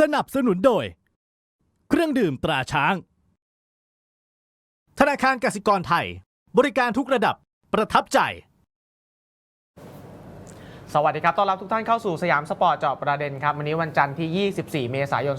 สนับสนุนโดย เครื่องดื่มตราช้าง ธนาคารกสิกรไทย บริการทุกระดับประทับใจ สวัสดีครับ ต้อนรับทุกท่านเข้าสู่สยามสปอร์ตเจาะประเด็นครับ วันนี้วันจันทร์ที่ 24 เมษายน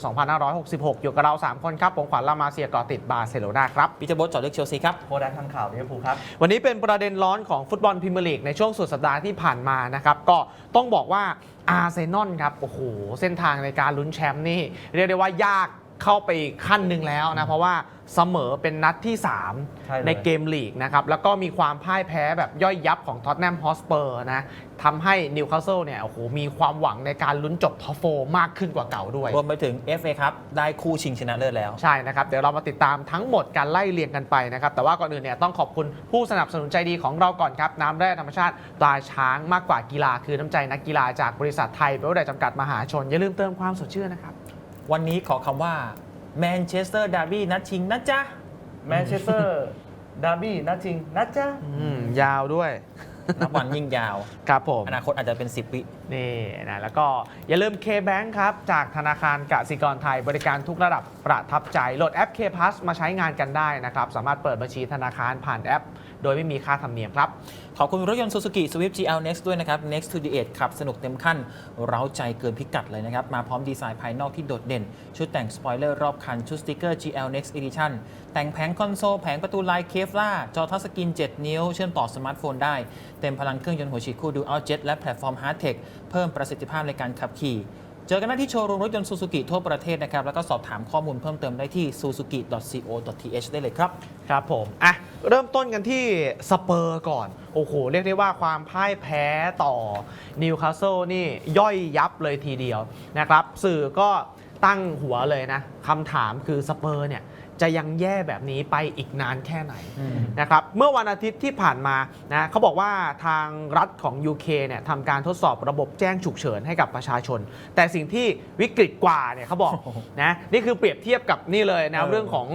2566 อยู่กับเรา 3 คนครับ ผมขวัญลามาเซียเกอติดบาร์เซโลนาครับปีเตอร์โบสจอดเลือกเชลซีครับโคดักทำข่าวลิเวอร์พูลครับ วันนี้เป็นประเด็นร้อนของฟุตบอลพรีเมียร์ลีกในช่วงสุดสัปดาห์ที่ผ่านมานะครับ ก็ต้องบอกว่าอาร์เซนอลครับ โอ้โห เส้นทางในการลุ้นแชมป์นี่เรียกได้ว่ายาก เข้าไปอีกขั้นหนึ่งแล้วนะ เพราะว่าเสมอเป็นนัดที่ใช่3เลย ในเกมลีกนะครับ แล้วก็มีความพ่ายแพ้แบบย่อยยับของท็อตแนมฮอสเปอร์นะทำให้นิวคาสเซิลเนี่ยโอ้โหมีความหวังในการลุ้นจบท็อปโฟมากขึ้นกว่าเก่าด้วย รวมไปถึง FA ครับ ได้คู่ชิงชนะเลิศแล้ว ใช่นะครับ เดี๋ยวเรามาติดตามทั้งหมดการไล่เรียงกันไปนะครับ แต่ว่าก่อนอื่นเนี่ยต้องขอบคุณผู้สนับสนุนใจดีของเราก่อนครับ น้ำแร่ธรรมชาติตราช้างมากกว่ากีฬาคือน้ำใจนักกีฬาจากบริษัทไทยเบลเดจำกัดมหาชน อย่าลืมเติมความสดชื่นนะครับ วันนี้ขอคำว่าแมนเชสเตอร์ดาร์บี้นัดชิงนะจ๊ะ แมนเชสเตอร์ดาร์บี้นัดจริงนัดจ้า อืมยาวด้วย นับวันยิ่งยาว ครับผม อนาคตอาจจะเป็น 10 วิ นี่นะแล้วก็อย่าลืม K-Bank ครับ จากธนาคารกสิกรไทยบริการทุกระดับประทับใจ โหลดแอป K Plus มาใช้งานกันได้นะครับ สามารถเปิดบัญชีธนาคารผ่านแอป โดยไม่มีค่าธรรมเนียมครับ ขอบคุณรถยนต์ Suzuki Swift GL Next ด้วยนะครับ Next to the Edge ขับสนุกเต็มขั้น เร้าใจเกินพิกัดเลยนะครับ มาพร้อมดีไซน์ภายนอกที่โดดเด่น ชุดแต่งสปอยเลอร์รอบคันชุดสติกเกอร์ GL Next Edition แต่งแผงคอนโซลแผงประตูลายเคฟล่าจอทัชสกรีน7 นิ้ว เชื่อมต่อสมาร์ทโฟนได้เต็มพลังเครื่องยนต์หัวฉีดคู่ดูอัลเจ็ตและแพลตฟอร์ม Hard Tech เพิ่มประสิทธิภาพในการขับขี่เจอกันได้ที่โชว์รูมรถยนต์ Suzuki ทั่วประเทศนะครับ แล้วก็สอบถามข้อมูลเพิ่มเติมได้ที่ suzuki.co.th ได้เลยครับ ครับผม อะ เริ่มต้นกันที่สเปอร์ก่อน โอ้โห เรียกได้ว่าความพ่ายแพ้ต่อนิวคาสเซิลนี่ย่อยยับเลยทีเดียวนะครับ สื่อก็ตั้งหัวเลยนะคำถามคือสเปอร์เนี่ย จะยังแย่แบบนี้ไปอีกนานแค่ไหนนะครับเมื่อวันอาทิตย์ที่ผ่านมานะเขาบอกว่าทางรัฐของ UK เนี่ยทำการทดสอบระบบแจ้งฉุกเฉินให้กับประชาชน แต่สิ่งที่วิกฤตกว่าเนี่ยเขาบอกนะนี่คือเปรียบเทียบกับนี่เลยนะเออเรื่องของ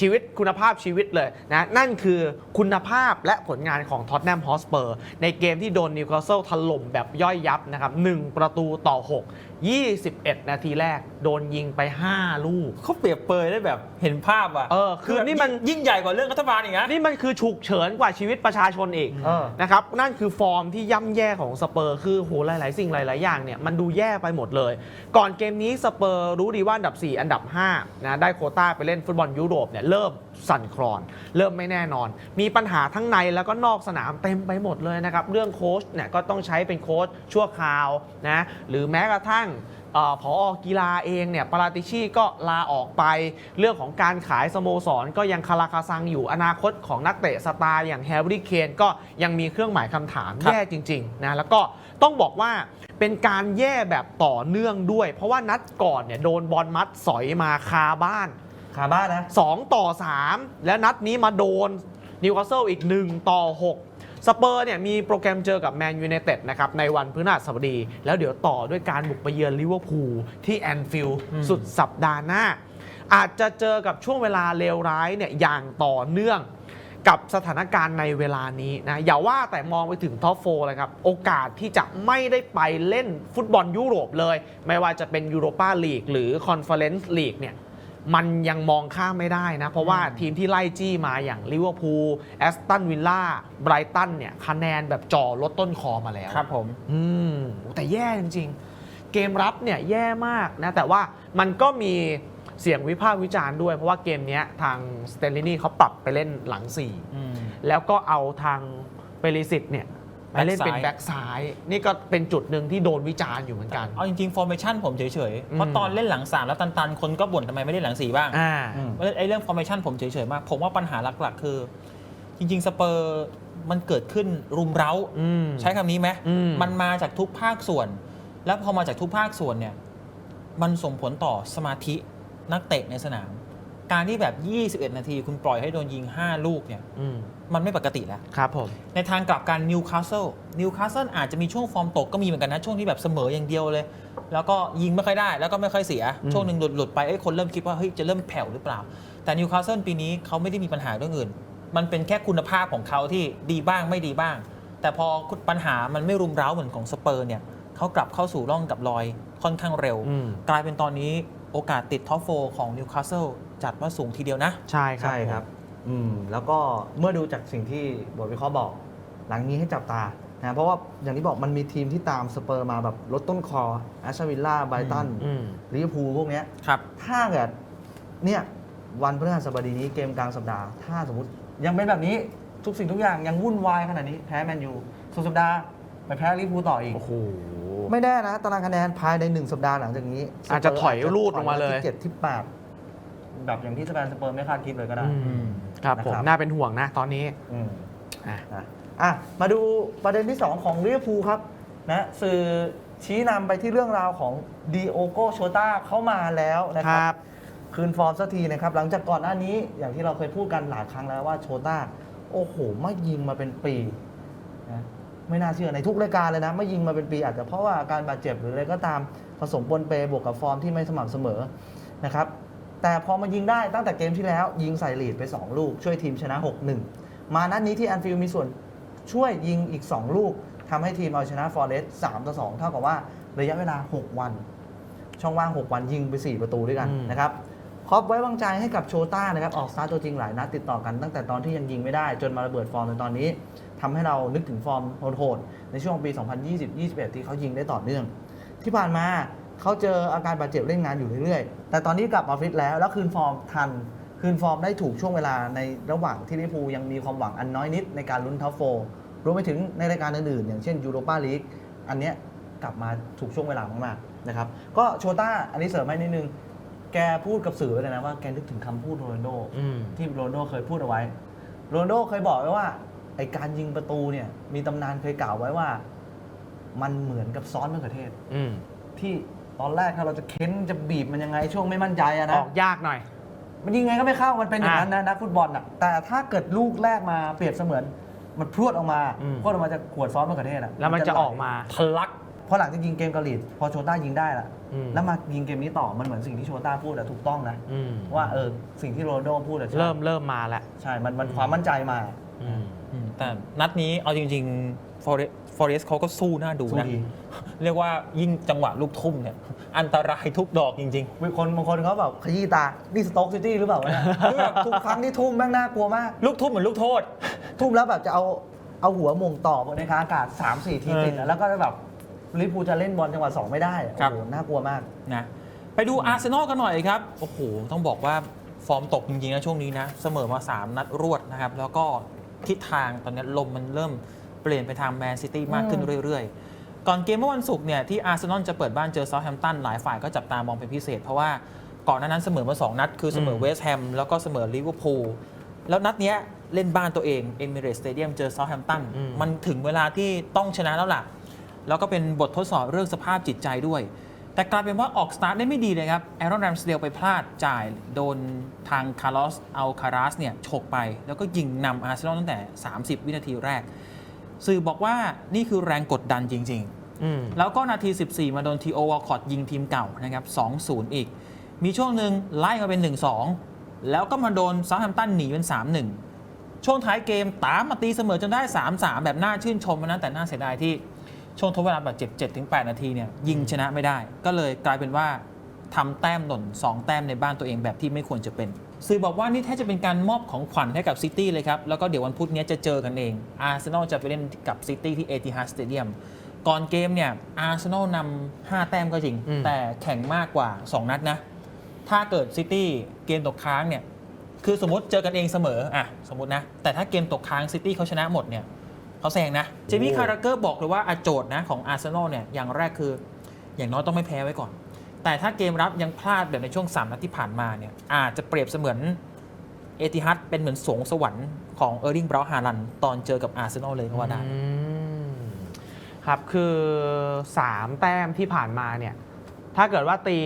ชีวิตคุณภาพชีวิตเลยนะนั่นคือคุณภาพและผลงานของท็อตแนมฮอสเปอร์ในเกมที่โดนนิวคาสเซิลถล่มแบบย่อยยับนะครับ1ประตูต่อ 6 21 นาทีแรก โดนยิงไป 5 ลูก เขาเปรียบเปรยได้แบบเห็นภาพอะเออคือนี่มันยิ่งใหญ่กว่าเรื่องรัฐบาลอีกนะนี่มันคือฉุกเฉินกว่าชีวิตประชาชนอีกเออนะครับนั่นคือฟอร์มที่ย่ำแย่ของสเปอร์คือโหหลาย ๆ สิ่งหลาย ๆ อย่างเนี่ยมันดูแย่ไปหมดเลย ก่อนเกมนี้สเปอร์รู้ดีว่าอันดับ 4 อันดับ5นะได้โควต้าไปเล่นฟุตบอลยุโรปเนี่ยเริ่ม สั่นคลอน เริ่มไม่แน่นอน มีปัญหาทั้งในแล้วก็นอกสนามเต็มไปหมดเลยนะครับ เรื่องโค้ชเนี่ยก็ต้องใช้เป็นโค้ชชั่วคราวนะหรือแม้กระทั่งเอ่อผอกีฬาเองเนี่ยปาราติชีก็ลาออกไป เรื่องของการขายสโมสร ก็ยังคาราคาซังอยู่อนาคตของนักเตะสตาร์อย่างแฮร์รี่เคนก็ยังมีเครื่องหมายคำถามครับแย่จริงๆนะแล้วก็ต้องบอกว่าเป็นการแย่แบบต่อเนื่องด้วย เพราะว่านัดก่อนเนี่ยโดนบอลมัดสอยมาคาบ้าน คาบ้านนะ 2 ต่อ 3 และนัดนี้มาโดนนิวคาสเซิลอีก 1 ต่อ 6 สเปอร์เนี่ยมีโปรแกรมเจอกับแมนยูไนเต็ดนะครับในวันพฤหัสบดี แล้วเดี๋ยวต่อด้วยการบุกไปเยือนลิเวอร์พูลที่แอนฟิลด์อืมสุดสัปดาห์หน้า อาจจะเจอกับช่วงเวลาเลวร้ายเนี่ยอย่างต่อเนื่องกับสถานการณ์ในเวลานี้นะอย่าว่าแต่มองไปถึงท็อปโฟเลยครับ โอกาสที่จะไม่ได้ไปเล่นฟุตบอลยุโรปเลย ไม่ว่าจะเป็นยูโรปาลีกหรือคอนเฟอเรนซ์ลีกเนี่ย มันยังมองข้ามไม่ได้นะ เพราะว่าทีมที่ไล่จี้มาอย่างลิเวอร์พูลแอสตันวิลล่าไบรตันเนี่ยคะแนนแบบจ่อลดต้นคอมาแล้วครับผม อืมแต่แย่จริง ๆ เกมรับเนี่ยแย่มากนะ แต่ว่ามันก็มีเสียงวิพากษ์วิจารณ์ด้วย เพราะว่าเกมเนี้ยทางสเตลลินี่เขาปรับไปเล่นหลังอืม4แล้วก็เอาทางเปริสิตเนี่ย ไปเล่นเป็นแบ็แบ็คกซ้ายซ้าย นี่ก็เป็นจุดหนึ่งที่โดนวิจารณ์อยู่เหมือนกัน เอาจริงๆฟอร์เมชันผมเฉยๆ เพอืราะมตอนเล่นหลังสามแล้วตันๆ คนก็บ่นทำไมไม่เล่นหลังสี่บ้างอ่าเพราะฉะนั้นไอ้เรื่องฟอร์เมชันผมเฉยๆ มาก ผมว่าปัญหาหลักๆ คือ จริงๆ สเปอร์มันเกิดขึ้นรุมเร้าอืมใช้คำนี้ไหมอืมมันมาจากทุกภาคส่วน แล้วพอมาจากทุกภาคส่วนเนี่ยมันส่งผลต่อสมาธินักเตะในสนาม การที่แบบ 21 นาที คุณปล่อยให้โดนยิง 5 ลูกเนี่ยอืมมันไม่ปกติแล้ว ครับผม ในทางกลับกันนิวคาสเซิลนิวคาสเซิลอาจจะมีช่วงฟอร์มตกก็มีเหมือนกันนะ ช่วงที่แบบเสมออย่างเดียวเลย แล้วก็ยิงไม่ค่อยได้แล้วก็ไม่ค่อยเสีย อืม ช่วงหนึ่งหลุดหลุดไปเอ้ยคนเริ่มคิดว่าเฮ้ยจะเริ่มแผ่วหรือเปล่า แต่นิวคาสเซิลปีนี้เขาไม่ได้มีปัญหาเรื่องอื่น มันเป็นแค่คุณภาพของเขาที่ดีบ้างไม่ดีบ้าง แต่พอปัญหามันไม่รุมเร้าเหมือนของสเปอร์เนี่ยเขากลับเข้าสู่ร่องกับรอยค่อนข้างเร็ว อืม กลายเป็นตอนนี้ โอกาสติดท็อปโฟของนิวคาสเซิลจัดว่าสูงทีเดียวนะ ใช่ครับใช่ครับอืมแล้วก็เมื่อดูจากสิ่งที่บทวิเคราะห์บอก หลังนี้ให้จับตานะเพราะว่าอย่างที่บอกมันมีทีมที่ตามสเปอร์มาแบบลดต้นคอแอชวิลล่าไบรตันอืมลิเวอร์พูลพวกเนี้ยครับ ถ้าเกิดเนี่ยวันพฤหัสบดีนี้เกมกลางสัปดาห์ ถ้าสมมติยังเป็นแบบนี้ทุกสิ่งทุกอย่างยังวุ่นวายขนาดนี้แพ้แมนยูสุดสัปดาห์ไปแพ้ลิเวอร์พูลต่ออีก โอ้โห ไม่แน่นะตารางคะแนนภายในหนึ่งสัปดาห์หลังจากนี้อาจจะถอยรูดลงมาเลยที่เจ็ดที่แปดแบบอย่างที่สเปนสเปอร์ไม่คาดคิดเลยก็ได้อืมครับผมนะครับน่าเป็นห่วงนะตอนนี้อืมอะนะอะมาดูประเด็นที่ 2 ของลิเวอร์พูลครับนะสื่อชี้นำไปที่เรื่องราวของดีโอโกโชตาเข้ามาแล้วนะคครัรับบคืนฟอร์มสักทีนะครับหลังจากก่อนหน้านี้อย่างที่เราเคยพูดกันหลายครั้งแล้วว่าโชต้าโอ้โหไม่ยิงมาเป็นปีนะ ไม่น่าเชื่อในทุกรายการเลยนะ ไม่ยิงมาเป็นปีอาจจะเพราะว่าอาการบาดเจ็บหรืออะไรก็ตามผสมปนเปบวกกับฟอร์มที่ไม่สม่ำเสมอนะครับแต่พอมายิงได้ตั้งแต่เกมที่แล้วยิงใส่ลีดไป 2 ลูก ช่วยทีมชนะ 6-1 มานัดนี้ที่แอนฟิลด์มีส่วนช่วยยิงอีก 2 ลูกทำให้ทีมเอาชนะฟอร์เรสต์3ต่อ2เท่ากับว่าระยะเวลา 6 วัน ช่องว่าง 6 วันยิงไป 4 ประตูด้วยกันอืมนะครับ ครอบไว้วางใจให้กับโชต้านะครับออกสตาร์ตัวจริงหลายนัดติดต่อกันตั้งแต่ตอนที่ยังยิงไม่ได้ จนมาระเบิดฟอร์มในตอนนี้ทำให้เรานึกถึงฟอร์มโหดๆในช่วงปี 2020-21 ที่เขายิงได้ต่อเนื่อง ที่ผ่านมาเขาเจออาการบาดเจ็บเล่นงานอยู่เรื่อยๆ แต่ตอนนี้กลับมาฟิตแล้ว แล้วคืนฟอร์มทัน คืนฟอร์มได้ถูกช่วงเวลาในระหว่างที่ลิเวอร์พูลยังมีความหวังอันน้อยนิดในการลุ้นท็อปโฟร์รวมไปถึงในรายการอื่นๆ อย่างเช่นยูโรปาลีกอันเนี้ยกลับมาถูกช่วงเวลามากๆนะครับ ก็โชต้าอันนี้เสริมให้นิดนึง แกพูดกับสื่อไว้เลยนะว่าแกนึกถึงคำพูดโรนัลโดอืม ที่โรนลโดเคยพูดเอาไว้ โรนลโดเคยบอกไว้ว่าไอการยิงประตูเนี่ย มีตำนานเคยกล่าวไว้ว่า มันเหมือนกับซอสมะเขือเทศ อืมที่ตอนแรกถ้าเราจะเค้นจะบีบมันยังไงช่วงไม่มั่นใจอะอนะ อกยากหน่อย มันยิงไงก็ไม่เข้ามันเป็นอย่างนั้นนะนักฟุตบอลอะแต่ถ้าเกิดลูกแรกมาเปรียบเสมือน มันพรวดออกมาอืม พรวดออกมาจากขวดซอสมะเขือเทศอะแล้วมันจะออกมา ทะลัก พอหลังจากยิงเกมเกาหลีพอโชต้ายิงได้ละอืม แล้วมายิงเกมนี้ต่อมันเหมือนสิ่งที่โชต้าพูดอะถูกต้องนะอืมว่าเออสิ่งที่โรนลโดพูดอะใช่เริ่มเริ่มมาแล้วใช่มันมันความมั่นใจมา อืมอืมแต่นัดนี้เอาจริงๆ Forest Forest เขาก็สู้น่าดูสู้นะ ดี เรียกว่ายิ่งจังหวะลูกทุ่มเนี่ย อันตรายทุกดอกจริง มีคนบางคนเขาแบบขยี้ตานี่สต็อกซิตี้หรือเปล่าวะเนี่ย คือแบบทุกครั้งที่ทุ่มแม่งน่ากลัวมาก ๆ ลูกทุ่มเหมือนลูกโทษ ทุ่มแล้วแบบจะเอาเอาหัวหมงต่อบนในอากาศ 3 4 ทีติดเอออะแล้วก็แบบ ลิเวอร์พูลจะเล่นบอลจังหวะ2ไม่ได้อะครับโอ้โหน่ากลัวมาก นะไปดูอาร์เซนอลกันหน่อยครับ โอ้โห ต้องบอกว่าฟอร์มตกจริงๆนะช่วงนี้นะ เสมอมา 3 นัดรวดนะครับ แล้วก็ทิศทางตอนนี้ลมมันเริ่มเปลี่ยนไปทางแมนซิตี้มากขึ้นเรื่อยๆ ก่อนเกมเมื่อวันศุกร์เนี่ย ที่อาร์เซนอลจะเปิดบ้านเจอเซาท์แฮมป์ตันหลายฝ่ายก็จับตามองเป็นพิเศษ เพราะว่าก่อนหน้านั้นเสมอมา 2 นัด คือเสมออืมเวสต์แฮมแล้วก็เสมอลิเวอร์พูลแล้วนัดเนี้ยเล่นบ้านตัวเองเอมิเรตสเตเดียมเจอเซาท์แฮมป์ตันมันถึงเวลาที่ต้องชนะแล้วล่ะ แล้วก็เป็นบททดสอบเรื่องสภาพจิตใจด้วย แต่กลายเป็นว่าออกสตาร์ทได้ไม่ดีเลยครับแอรอนแรมสเดลไปพลาดจ่ายโดนทางคาร์ลอสอัลคาราสเนี่ยฉกไป แล้วก็ยิงนำอาร์เซนอลตั้งแต่ 30 วินาทีแรก สื่อบอกว่านี่คือแรงกดดันจริงอืมๆแล้วก็นาที 14 มาโดนทีโอวอลคอตยิงทีมเก่านะครับ2-0 อีก มีช่วงหนึ่งไล่มาเป็น 1-2 แล้วก็มาโดนซาท์แฮมป์ตันหนีเป็น 3-1ช่วงท้ายเกมตามมาตีเสมอจนได้ 3-3 แบบน่าชื่นชมนะแต่น่าเสียดายที่ ช่วงทดเวลาบาดเจ็บ7-8นาทีเนี่ยยิงชนะไม่ได้ ก็เลยกลายเป็นว่าทำแต้มหล่น2 แต้มในบ้านตัวเองแบบที่ไม่ควรจะเป็น สื่อบอกว่านี่แทบจะเป็นการมอบของขวัญให้กับซิตี้เลยครับ แล้วก็เดี๋ยววันพุธนี้จะเจอกันเอง อาร์เซนอลจะไปเล่นกับซิตี้ที่เอติฮัดสเตเดียมก่อนเกมเนี่ยอาร์เซนอลนำ5แต้มก็จริงอืมแต่แข่งมากกว่า 2 นัดนะ ถ้าเกิดซิตี้เกมตกค้างเนี่ยคือสมมติเจอกันเองเสมออะสมมตินะแต่ถ้าเกมตกค้างซิตี้เขาชนะหมดเนี่ย เขาแซงนะ เจมี่คาราเกอร์บอกเลยว่าอะโจทย์นะของอาร์เซนอลเนี่ยอย่างแรกคือ อย่างน้อยต้องไม่แพ้ไว้ก่อน แต่ถ้าเกมรับยังพลาดแบบในช่วง 3 นัดที่ผ่านมาเนี่ยอาจจะเปรียบเสมือนเอติฮัดเป็นเหมือนสวงสวรรค์ของเออร์ลิงบราวฮาลันตอนเจอกับอาร์เซนอลเลยก็ว่าได้อืมครับ คือ 3 แต้มที่ผ่านมาเนี่ยถ้าเกิดว่าตี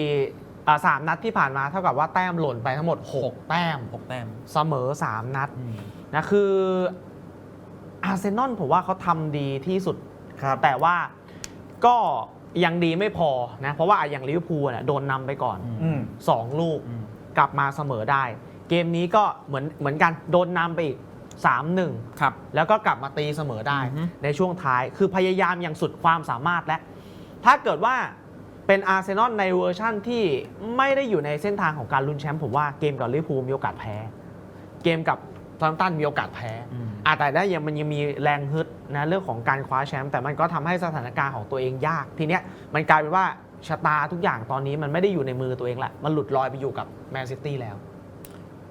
อ่าสามนัดที่ผ่านมาเท่ากับว่าแต้มหล่นไปทั้งหมด 6 แต้ม 6 แต้ม เสมอ 3 นัดอืมนะคือ อาร์เซนอลผมว่าเขาทำดีที่สุดครับแต่ว่าก็ยังดีไม่พอนะ เพราะว่าอย่างลิเวอร์พูลเนี่ยโดนนำไปก่อนอืม2ลูกอืม กลับมาเสมอได้ เกมนี้ก็เหมือนเหมือนกันโดนนำไปอีก 3-1 ครับ แล้วก็กลับมาตีเสมอได้อือฮึ ในช่วงท้าย คือพยายามอย่างสุดความสามารถและ ถ้าเกิดว่าเป็นอาร์เซนอลในเวอร์ชั่นที่ไม่ได้อยู่ในเส้นทางของการลุ้นแชมป์ผมว่าเกมกับลิเวอร์พูลมีโอกาสแพ้ เกมกับ ซาร์ตันมีโอกาสแพ้อืมอาแต่ได้ยังมันยังมีแรงฮึดนะเรื่องของการคว้าแชมป์แต่มันก็ทำให้สถานการณ์ของตัวเองยาก ทีเนี้ยมันกลายเป็นว่าชะตาทุกอย่างตอนนี้มันไม่ได้อยู่ในมือตัวเองละมันหลุดลอยไปอยู่กับแมนซิตี้แล้ว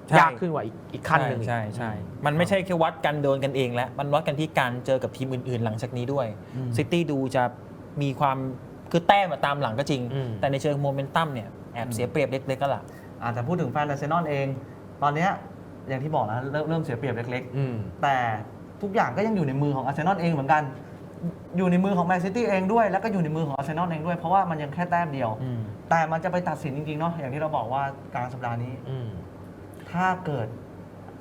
ใช่ยากขึ้นกว่าอีกอีกขั้นหนึ่งอีกใช่ใช่ใช่มันไม่ใช่แค่วัดกันโดนกันเองแล้ว มันวัดกันที่การเจอกับทีมอื่นๆ หลังจากนี้ด้วยอืมซิตี้ดูจะมีความคือแต้มมาตามหลังก็จริงอืมแต่ในเชิงโมเมนตัมเนี่ยแอบเสียเปรียบเล็กๆก็ล่ะอาจจะพูดถึงแฟนอาร์เซนอลเอง ตอนเนี้ย อย่างที่บอกนะเริ่มเริ่มเสียเปรียบเล็กอืม ๆ แต่ทุกอย่างก็ยังอยู่ในมือของอาร์เซนอลเองเหมือนกัน อยู่ในมือของแมนซิตี้เองด้วย แล้วก็อยู่ในมือของอาร์เซนอลเองด้วยเพราะว่ามันยังแค่แต้มเดียว อืม แต่มันจะไปตัดสินจริงๆเนาะอย่างที่เราบอกว่ากลางสัปดาห์นี้ อืม ถ้าเกิด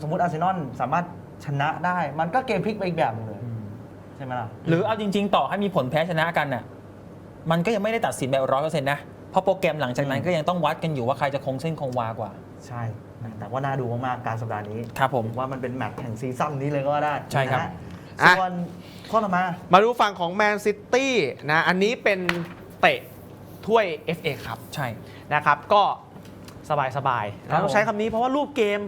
สมมุติอาร์เซนอลสามารถชนะได้ มันก็เกมพลิกไปอีกแบบหนึงเลยใช่ไหมล่ะ หรือเอาจริง ๆ ต่อให้มีผลแพ้ชนะกันน่ะ มันก็ยังไม่ได้ตัดสินแบบร้อยเปอร์เซ็นต์นะ เพราะโปรแกรมหลังจากนั้นอืมก็ยังต้องวัดกันอยู่ว่าใครจะคงเส้นคงวากว่า ใช่นะแต่ว่าน่าดูมากๆกลารสัปดาห์นี้ครับผมว่ามันเป็นแมตช์แห่งซีซั่นนี้เลยก็ว่าได้ใช่ครับ นะฮะอะ ส่วนข้อต่อมา มาดูฝั่งของแมนซิตี้นะอันนี้เป็นเตะถ้วย FA ครับใช่ นะครับ ก็สบายสบายๆครับนะต้องใช้คำนี้เพราะว่ารูปเกม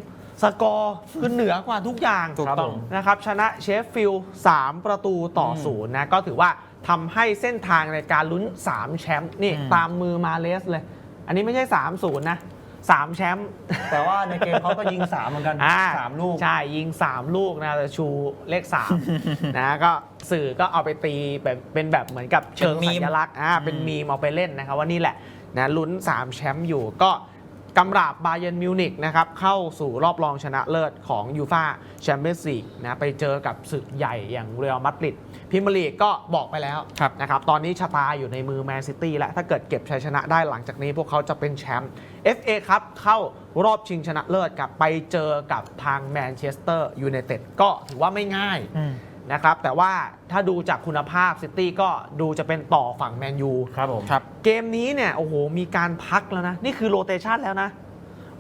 สกอร์คือเหนือกว่าทุกอย่างถูกต้องนะครับ ชนะเชฟฟิลด์3ประตูต่ออมศูนย์นะ ก็ถือว่า ทำให้เส้นทางในการลุ้น 3 แชมป์นี่อืมตามมือมาเลสเลย อันนี้ไม่ใช่ 3 0 นะ3แชมป์แต่ว่าในเกมเขาก็ยิง3เหมือนกันอ่าสามลูก ใช่ ยิง3ลูกนะแต่ชูเลข3นะก็สื่อก็เอาไปตีแบบเป็นแบบเหมือนกับเชิงเป็นมีสัมญลักษณ์อ่าเป็นอืมมีมเอาไปเล่นนะครับว่านี่แหละนะลุ้น3แชมป์อยู่ก็ กำราบบาเย r n นมิวนิกนะครับเข้าสู่รอบรองชนะเลิศของยูฟาแชมเปี้ยนส์ลีกนะไปเจอกับศึกใหญ่อย่างเรอัลมาดริดพิมยร์ลีกก็บอกไปแล้วครับนะครับตอนนี้ชะตาอยู่ในมือแมนซิตี้แล้วถ้าเกิดเก็บชัยชนะได้หลังจากนี้พวกเขาจะเป็นแชมป์ FA ครับเข้ารอบชิงชนะเลิศกับไปเจอกับทางแมนเชสเตอร์ยูไนเต็ดก็ถือว่าไม่ง่ายอืม นะครับ แต่ว่าถ้าดูจากคุณภาพซิตี้ก็ดูจะเป็นต่อฝั่งแมนยูครับผมครับเกมนี้เนี่ยโอ้โหมีการพักแล้วนะ นี่คือโรเตชันแล้วนะ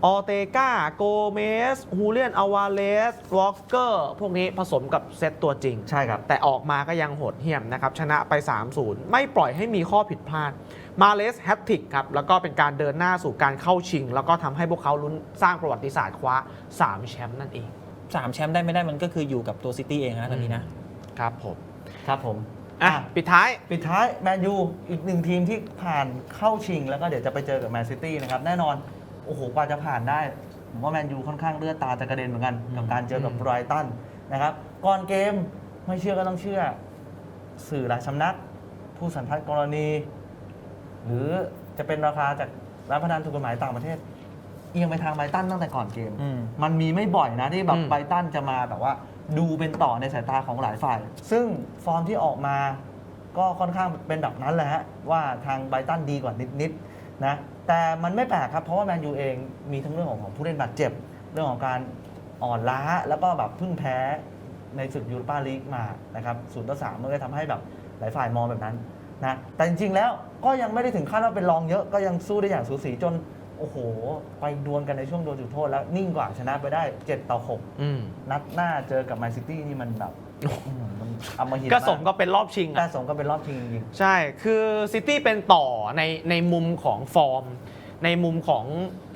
ออเตกาโกเมสฮูเลียนอาวาเลสวอลเกอร์พวกนี้ผสมกับเซตตัวจริง ใช่ครับ แต่ออกมาก็ยังโหดเหี้ยมนะครับ ชนะไป 3-0 ไม่ปล่อยให้มีข้อผิดพลาด มาเลสแฮตติกครับ แล้วก็เป็นการเดินหน้าสู่การเข้าชิง แล้วก็ทำให้พวกเขาลุ้นสร้างประวัติศาสตร์คว้า 3 แชมป์นั่นเอง สามแชมป์ได้ไม่ได้มันก็คืออยู่กับตัวซิตี้เองนะตอนนี้นะ ครับผมครับผม อะอะ ปิดท้าย ปิดท้ายแมนยูอีกหนึ่งทีมที่ผ่านเข้าชิง แล้วก็เดี๋ยวจะไปเจอกับแมนซิตี้นะครับ แน่นอน โอ้โห กว่าจะผ่านได้ ผมว่าแมนยูค่อนข้างเลือดตาจะกระเด็นเหมือนกัน กับการเจอกับอืม ไบรตันนะครับ ก่อนเกมไม่เชื่อก็ต้องเชื่อ สื่อหลายสำนัก ผู้สันทัดกรณี หรือจะเป็นราคาจากร้านพนันถูกกฎหมายต่างประเทศ เอียงไปทางไบรตันตั้งแต่ก่อนเกม อืม มันมีไม่บ่อยนะที่แบบอืมไบรตันจะมาแบบว่า ดูเป็นต่อในสายตาของหลายฝ่าย ซึ่งฟอร์มที่ออกมาก็ค่อนข้างเป็นแบบนั้นแหละฮะว่าทางไบรตันดีกว่านิดๆนะแต่มันไม่แปลกครับเพราะว่าแมนยูเองมีทั้งเรื่องของของผู้เล่นบาดเจ็บ เรื่องของการอ่อนล้าแล้วก็แบบเพิ่งแพ้ในศึกยูโรปาลีกมานะครับศูนย์ต่อสามมันก็ทำให้แบบหลายฝ่ายมองแบบนั้นนะแต่จริงๆแล้วก็ยังไม่ได้ถึงขั้นว่าเป็นรองเยอะก็ยังสู้ได้อย่างสูสีจน โอ้โห ไปดวลกันในช่วงโดนจุดโทษแล้วนิ่งกว่าชนะไปได้ 7 ต่อ6อืมนัดหน้าเจอกับแมนซิตี้นี่มันแบบอื้อหือมันอำมหิตก็สมากก็เป็นรอบชิงแต่อะสมก็เป็นรอบชิงจริง ใช่ คือซิตี้เป็นต่อในในมุมของฟอร์ม ในมุมของ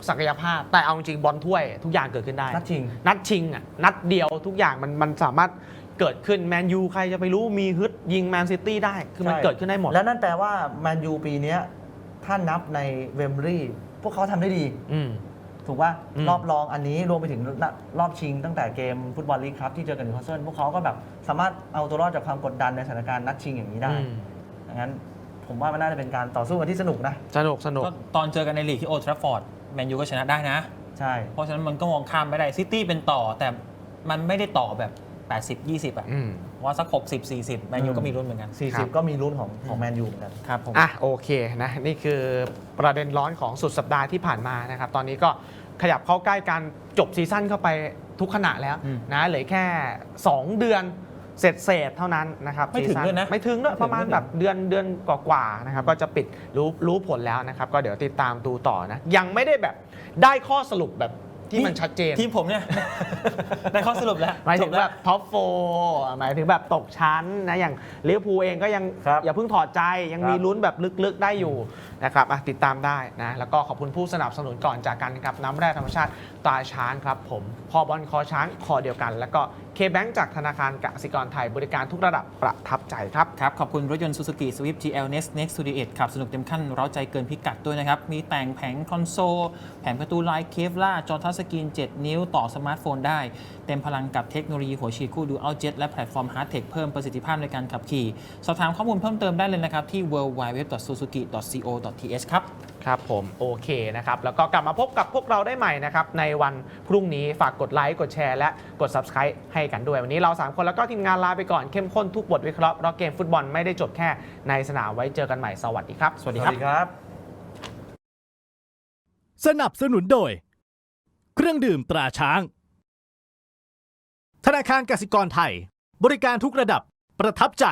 ศักยภาพ แต่เอาจริงบอลถ้วยทุกอย่างเกิดขึ้นได้ นัดชิง นัดชิงอะนัดเดียวทุกอย่างมันมันสามารถเกิดขึ้นแมนยูใครจะไปรู้มีฮึดยิงแมนซิตี้ได้ คือมันใช่เกิดขึ้นได้หมด แล้วนั่นแปลว่าแมนยูปีเนี้ยถ้านับในเวมบรี พวกเขาทำได้ดี อืม ถูกป่ะอืมรอบรองอันนี้รวมไปถึงรอบชิงตั้งแต่เกมฟุตบอลลีกครับที่เจอกับนิวคาสเซิลพวกเขาก็แบบสามารถเอาตัวรอดจากความกดดันในสถานการณ์นัดชิงอย่างนี้ได้อืม ดังนั้นผมว่ามันน่าจะเป็นการต่อสู้กันที่สนุกนะ สนุกสนุก ก็ตอนเจอกันในลีกที่โอลด์แทราฟฟอร์ดแมนยูก็ชนะได้นะ ใช่ เพราะฉะนั้นมันก็มองข้ามไม่ได้ซิตี้เป็นต่อแต่มันไม่ได้ต่อแบบ 80 20 อะ อืม ว่าสัก 60 40 แมนยูก็มีรุ่นเหมือนกัน ครับ 40 ก็มีรุ่นของของแมนยูเหมือนกัน ครับผม อะโอเคนะนี่คือประเด็นร้อนของสุดสัปดาห์ที่ผ่านมานะครับตอนนี้ก็ขยับเข้าใกล้การจบซีซั่นเข้าไปทุกขณะแล้วอืมนะเหลือแค่ 2 เดือนเสร็จเศษๆเท่านั้นนะครับไม่ถึงซีซั่ด้วยนะไม่ถึงด้วยไม่ถึงประมาณไม่ถึงแบบเดือนเดือนกว่าๆนะครับก็จะปิดรู้รู้ผลแล้วนะครับก็เดี๋ยวติดตามดูต่อนะยังไม่ได้แบบได้ข้อสรุปแบบ ที่มันชัดเจน ทีมผมเนี่ย ได้ข้อสรุปแล้วหมายถึงจล้วแบบท็อปโฟหมายถึงแบบตกชั้นนะอย่างลิเวอร์พูลเองก็ยังครับอย่าเพิ่งถอดใจยังมีครับ ลุ้นแบบลึกๆได้อยู่ นะครับติดตามได้นะแล้วก็ขอบคุณผู้สนับสนุนก่อนจากกันกับน้ำแร่ธรรมชาติตาช้างครับผมคอบอลคอช้างคอเดียวกัน แล้วก็เคแบงจากธนาคารกสิกรไทยบริการทุกระดับประทับใจครับครับ ขอบคุณรถยนต์ Suzuki Swift GL Next Next to the Edge ขับสนุกเต็มขั้นเร้าใจเกินพิกัดด้วยนะครับ มีแต่งแผงคอนโซล แผงประตูลายเคฟล่าจอทัชสกรีน 7 นิ้วต่อสมาร์ทโฟนได้ เต็มพลังกับเทคโนโลยีหัวฉีดคู่ดูอัลเจ็ตและแพลตฟอร์ม Hard Tech เพิ่มประสิทธิภาพในการขับขี่ สอบถามข้อมูลเพิ่มเติมได้เลยนะครับ ที่ www.suzuki.co.th ครับ ครับผม โอเคนะครับ แล้วก็กลับมาพบกับพวกเราได้ใหม่นะครับ ในวันพรุ่งนี้ฝากกดไลค์กดแชร์และกด Subscribe ให้กันด้วย วันนี้เรา 3 คนแล้วก็ทีมงานลาไปก่อนเข้มข้นทุกบทวิเคราะห์เพราะเกมฟุตบอลไม่ได้จบแค่ในสนามไว้เจอกันใหม่สวัสดีครับ สวัสดีครับ สนับสนุนโดย เครื่องดื่มตราช้าง ธนาคารกสิกรไทย บริการทุกระดับประทับใจ